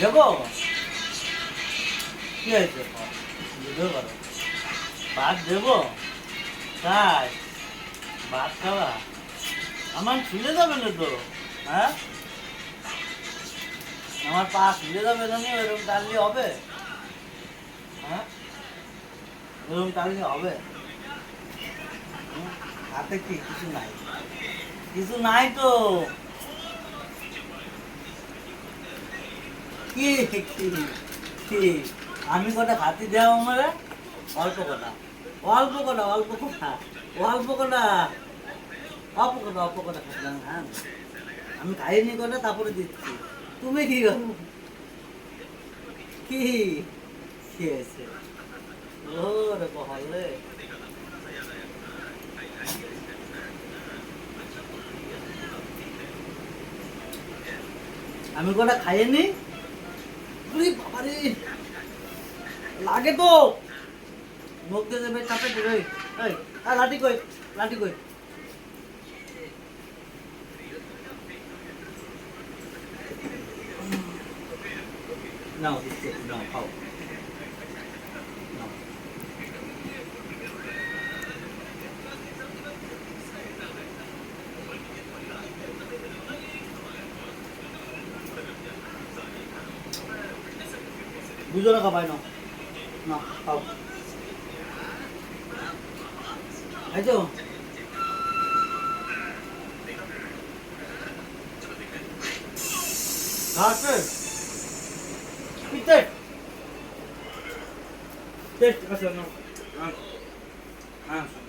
দেখো? কি হয়েছে? ভিডিও করো ভাত দেবো? তাই? ভাত খাওয়া আমার ছুলে যাবে না তো হ্যাঁ? আমার পা ছুলে যাবে না এরকম টানলে হবে? হ্যাঁ? এরকম টানলে হবে? হাতে কি? কিছু নাই। কিছু নাই তো। আমি কটা খাতি দেওয়া আমারে অল্প কটা অল্প কটা অল্প কটা অল্প কটা অল্প কটা অল্প কটা খাচ্ছিলাম হ্যাঁ? আমি খাইনি কটা তারপরে দিচ্ছি। তুমি কি আমি কটা খাইনি? বাবারে লাগে তো। ভোগ দিয়ে দেবে চাপে দেবে এই আর লাঠি কই লাঠি কই? নাও নাও, খাও। দুজনে খাবাই নাও না খাও এই তো খাচ্ছে পিতে টেস্ট আছে না হ্যাঁ হ্যাঁ